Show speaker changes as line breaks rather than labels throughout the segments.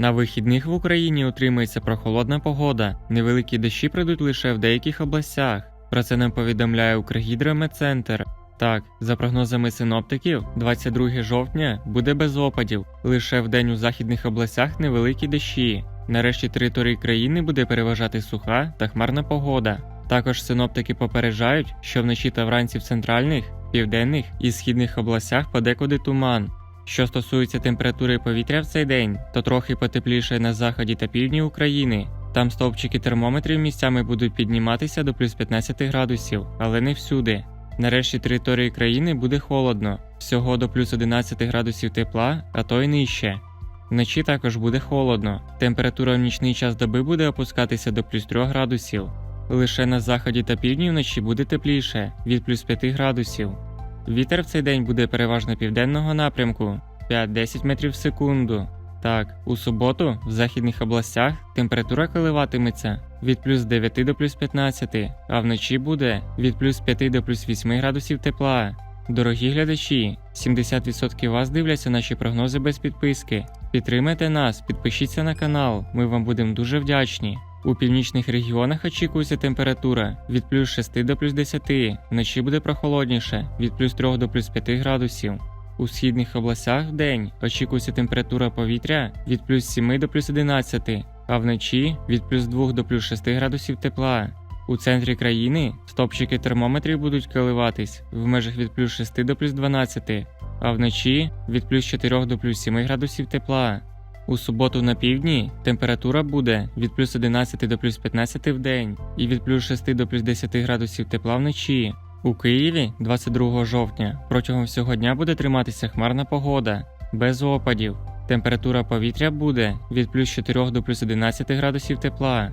На вихідних в Україні утримується прохолодна погода. Невеликі дощі прийдуть лише в деяких областях. Про це нам повідомляє Укргідрометцентр. Так, за прогнозами синоптиків, 22 жовтня буде без опадів. Лише вдень у західних областях невеликі дощі. Нарешті території країни буде переважати суха та хмарна погода. Також синоптики попереджають, що вночі та вранці в центральних, південних і східних областях подекуди туман. Що стосується температури повітря в цей день, то трохи потепліше на заході та півдні України. Там стовпчики термометрів місцями будуть підніматися до плюс 15 градусів, але не всюди. Нарешті території країни буде холодно, всього до плюс 11 градусів тепла, а то й нижче. Вночі також буде холодно. Температура в нічний час доби буде опускатися до плюс 3 градусів. Лише на заході та півдні вночі буде тепліше від плюс 5 градусів. Вітер в цей день буде переважно південного напрямку 5-10 метрів в секунду. Так, у суботу в західних областях температура коливатиметься від плюс 9 до плюс 15, а вночі буде від плюс 5 до плюс 8 градусів тепла. Дорогі глядачі, 70% вас дивляться наші прогнози без підписки. Підтримайте нас, підпишіться на канал, ми вам будемо дуже вдячні. У північних регіонах очікується температура від плюс 6 до плюс 10, вночі буде прохолодніше від плюс 3 до плюс 5 градусів. У східних областях в день очікується температура повітря від плюс 7 до плюс 11, а вночі від плюс 2 до плюс 6 градусів тепла. У центрі країни стопчики термометрів будуть коливатись в межах від плюс 6 до плюс 12, а вночі від плюс 4 до плюс 7 градусів тепла. У суботу на півдні температура буде від плюс 11 до плюс 15 в день і від плюс 6 до плюс 10 градусів тепла вночі. У Києві 22 жовтня протягом всього дня буде триматися хмарна погода, без опадів. Температура повітря буде від плюс 4 до плюс 11 градусів тепла.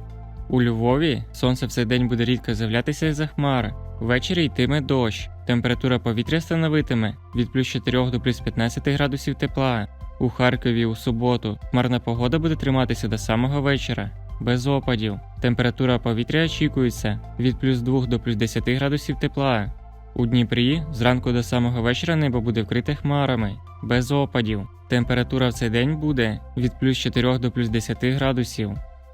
У Львові сонце в день буде рідко з'являтися із-за хмар. Ввечері йтиме дощ. Температура повітря становитиме від плюс 4 до плюс 15 градусів тепла. У Харкові у суботу хмарна погода буде триматися до самого вечора, без опадів. Температура повітря очікується від плюс 2 до плюс 10 градусів тепла. У Дніпрі зранку до самого вечора небо буде вкрите хмарами, без опадів. Температура в цей день буде від плюс 4 до плюс 10 градусів.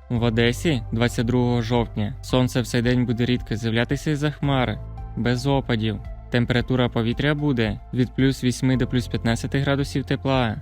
В Одесі 22 жовтня сонце в цей день буде рідко з'являтися із-за хмар, без опадів. Температура повітря буде від плюс 8 до плюс 15 градусів тепла.